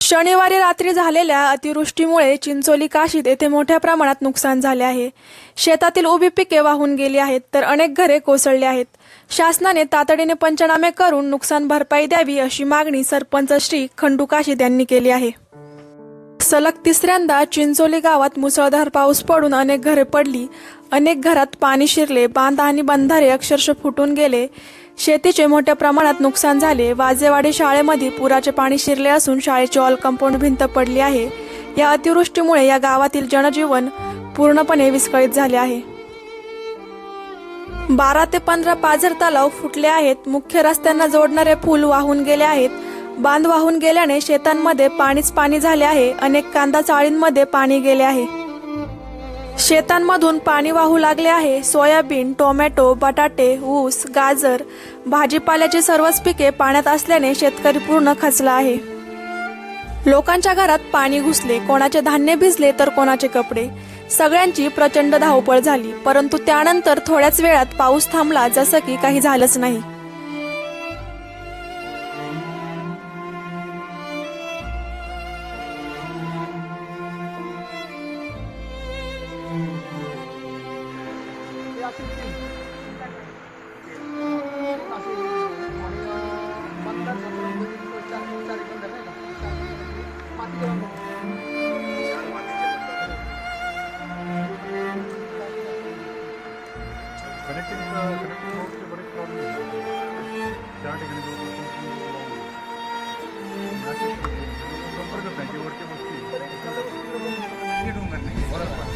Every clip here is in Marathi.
शनिवारी रात्री झालेल्या अतिवृष्टीमुळे चिंचोली काशीत येथे मोठ्या प्रमाणात नुकसान झाले आहे. शेतातील उभी पिके वाहून गेली आहेत तर अनेक घरे कोसळली आहेत. शासनाने तातडीने पंचनामे करून नुकसान भरपाई द्यावी अशी मागणी सरपंच श्री खंडू काशीद यांनी केली आहे. सलग तिसऱ्यांदा चिंचोली गावात मुसळधार पाऊस पडून अनेक घरे पडली. अनेक घरात पाणी शिरले बांध आणि बंधारे अक्षरशः फुटून गेले. शेतीचे मोठ्या प्रमाणात नुकसान झाले. वाजेवाडी शाळेमध्ये पुराचे पाणी शिरले असून शाळेची ऑल कंपाऊंड भिंत पडली आहे. या अतिवृष्टीमुळे या गावातील जनजीवन पूर्णपणे विस्कळीत झाले आहे. बारा ते पंधरा पाझर तलाव फुटले आहेत. मुख्य रस्त्यांना जोडणारे पूल वाहून गेले आहेत. बांध वाहून गेल्याने शेतांमध्ये पाणीच पाणी झाले आहे. अनेक कांदा चाळींमध्ये पाणी गेले आहे. शेतांमधून पाणी वाहू लागले आहे. सोयाबीन टोमॅटो बटाटे ऊस गाजर भाजीपाल्याची सर्वच पिके पाण्यात असल्याने शेतकरी पूर्ण खचला आहे. लोकांच्या घरात पाणी घुसले कोणाचे धान्य भिजले तर कोणाचे कपडे. सगळ्यांची प्रचंड धावपळ झाली परंतु त्यानंतर थोड्याच वेळात पाऊस थांबला जसं की काही झालंच नाही.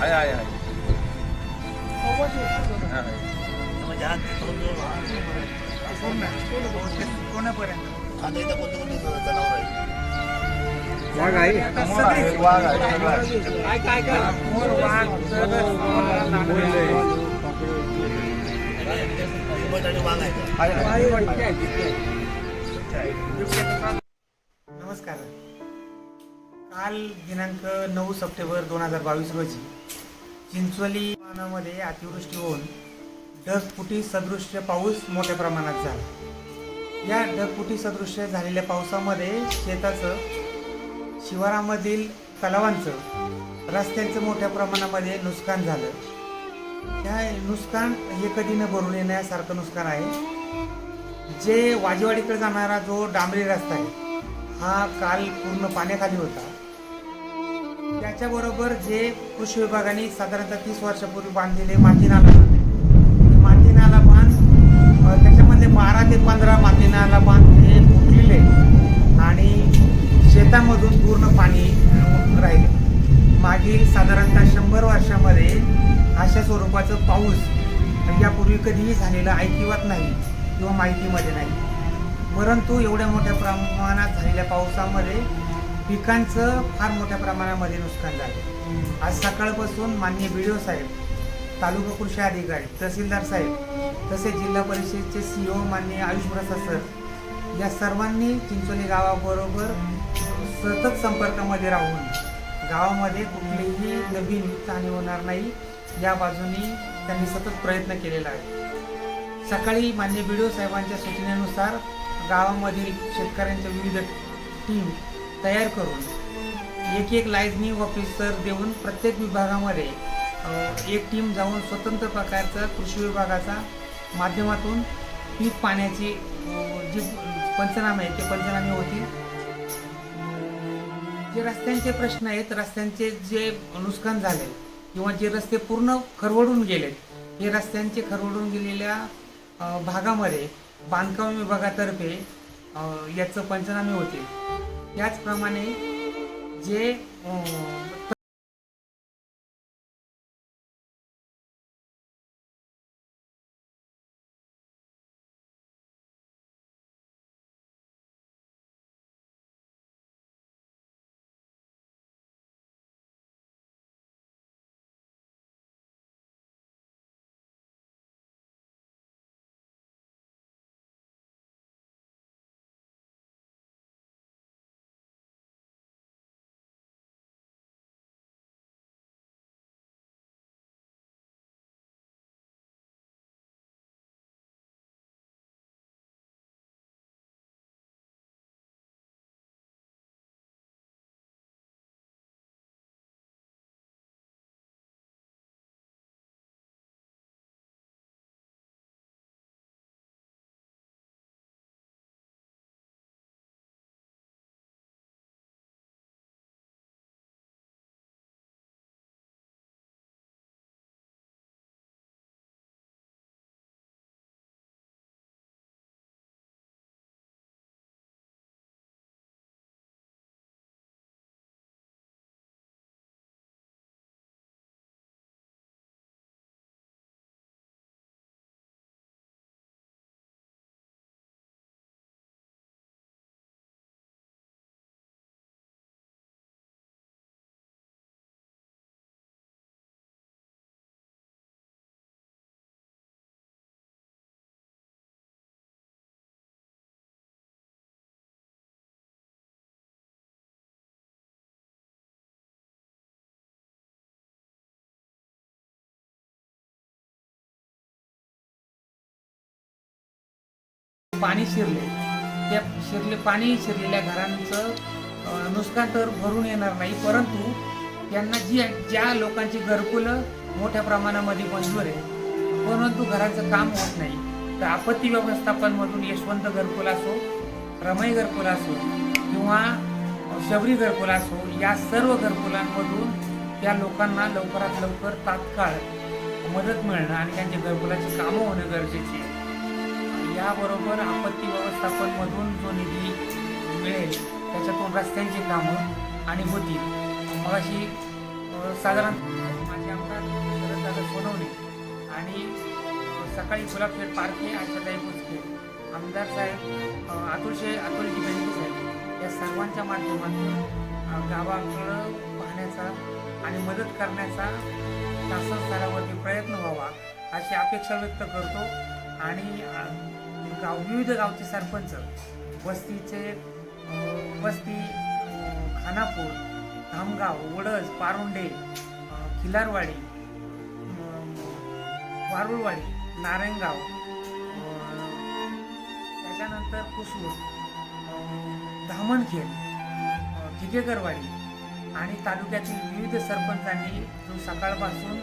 आहे आहे आहे आता इथं कोणते कोणते जनावर आहे वाघ आहे वाघ आहे सगळं आहे. हिंमत आणि वाघ आहे का? आहे, आहे. नमस्कार काल दिनांक नऊ सप्टेंबर दोन हजार बावीस रोजी चिंचोली मानामध्ये अतिवृष्टी होऊन ढगफुटी सदृश्य पाऊस मोठ्या प्रमाणात झाला. या ढगफुटी सदृश्य झालेल्या पावसामध्ये शेताचं शिवारामधील तलावांचं रस्त्यांचं मोठ्या प्रमाणामध्ये नुकसान झालं. ह्या नुकसान हे कधी न भरून येण्यासारखं नुकसान आहे. जे वाजेवाडीकडे जाणारा जो डांबरी रस्ता आहे हा काल पूर्ण पाण्याखाली होता. त्याच्याबरोबर जे कृषी विभागाने साधारणतः तीस वर्षापूर्वी बांधलेले माती नाला बांध आहे. माती नाला बांध त्याच्यामध्ये बारा ते पंधरा माती नाला बांध हे फुटलेले आणि शेतामधून पूर्ण पाणी राहिले मागील साधारणतः शंभर वर्षामध्ये अशा स्वरूपाचं पाऊस यापूर्वी कधीही झालेलं ऐकिवात नाही किंवा माहितीमध्ये नाही परंतु एवढ्या मोठ्या प्रमाणात झालेल्या पावसामध्ये पिकांचं फार मोठ्या प्रमाणामध्ये नुकसान झालं. आज सकाळपासून माननीय बी साहेब तालुका कृषी अधिकारी तहसीलदार साहेब तसेच जिल्हा परिषदेचे सी ओ माननीय आयुष प्रसाद सर या सर्वांनी चिंचोली गावाबरोबर सतत संपर्कामध्ये राहून गावामध्ये कुठलीही नवीन हानी होणार नाही या बाजूनी त्यांनी सतत प्रयत्न केलेला आहे. सकाळी मान्य बी साहेबांच्या सूचनेनुसार गावामधील शेतकऱ्यांच्या विविध टीम तयार करून एक एक लायझनी ऑफिसर देऊन प्रत्येक विभागामध्ये एक टीम जाऊन स्वतंत्र प्रकारचा कृषी विभागाचा माध्यमातून पीक पाण्याची जे जी पंचनामे आहेत ते पंचनामे होतील. जे रस्त्यांचे प्रश्न आहेत रस्त्यांचे जे नुकसान झाले किंवा जे रस्ते पूर्ण खरवडून गेलेत हे रस्त्यांचे खरवडून गेलेल्या भागामध्ये बांधकाम विभागातर्फे याचं पंचनामे होतील. त्याचप्रमाणे जे पाणी शिरले. त्या शिरले पाणी शिरलेल्या घरांचं नुकसान तर भरून येणार नाही परंतु त्यांना जी ज्या लोकांची घरकुलं मोठ्या प्रमाणामध्ये मंजूर आहे परंतु घराचं काम होत नाही. तर आपत्ती व्यवस्थापनमधून यशवंत घरकुल असो रमय घरकुल असो किंवा शबरी घरकुल असो या सर्व घरकुलांमधून त्या लोकांना लवकरात लवकर तात्काळ मदत मिळणं आणि त्यांच्या घरकुलाची कामं होणं गरजेची आहे. याबरोबर आपत्ती व्यवस्थापनमधून जो निधी मिळेल त्याच्यातून रस्त्यांची कामं आणि होतील. मग अशी साधारण माझे आमदार शरददादा सोनवणे आणि सकाळी गुलाबखेड पारखे आशाताई बुचके आमदार साहेब अ, अतुलशे अतुलजी बेंडे साहेब. या सर्वांच्या माध्यमातून गावाकडं पाहण्याचा आणि मदत करण्याचा शासन स्तरावरती प्रयत्न व्हावा अशी अपेक्षा व्यक्त करतो. आणि गाव विविध गावचे सरपंच वस्तीचे वस्ती खानापूर धामगाव वडज पारुंडे खिलारवाडी वारुळवाडी नारायणगाव त्याच्यानंतर कुसूर धामणखेड ठिकेकरवाडी आणि तालुक्यातील विविध सरपंचांनी जो सकाळपासून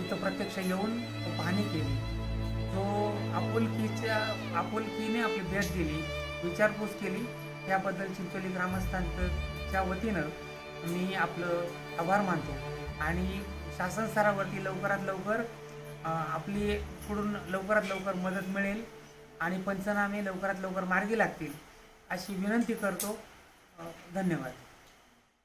इथं प्रत्यक्ष येऊन पाहणी केली. तो आपुलकीच्या आपुलकीने आपली भेट दिली विचारपूस केली. त्याबद्दल चिंचोली ग्रामस्थांच्या वतीनं मी आपलं आभार मानतो. आणि शासन स्तरावरती लवकरात लवकर आपली पुढून लवकरात लवकर मदत मिळेल आणि पंचनामे लवकरात लवकर मार्गी लागतील अशी विनंती करतो. धन्यवाद.